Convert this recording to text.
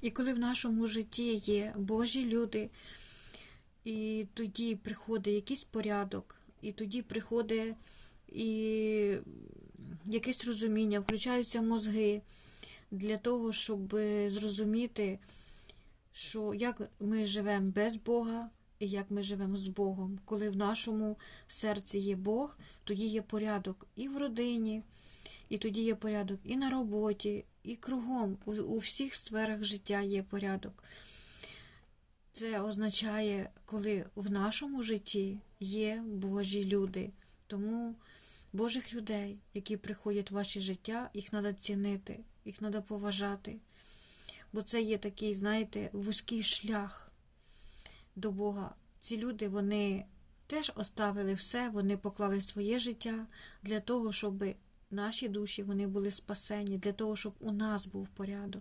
І коли в нашому житті є Божі люди, і тоді приходить якийсь порядок, і тоді приходить і якесь розуміння, включаються мозги для того, щоб зрозуміти, що як ми живемо без Бога і як ми живемо з Богом. Коли в нашому серці є Бог, тоді є порядок і в родині, і тоді є порядок і на роботі, і кругом. У, у всіх сферах життя є порядок. Це означає, коли в нашому житті є Божі люди. Тому Божих людей, які приходять в ваше життя, їх треба цінити, їх треба поважати. Бо це є такий, знаєте, вузький шлях до Бога. Ці люди, вони теж оставили все, вони поклали своє життя для того, щоб наші душі вони були спасені, для того, щоб у нас був порядок.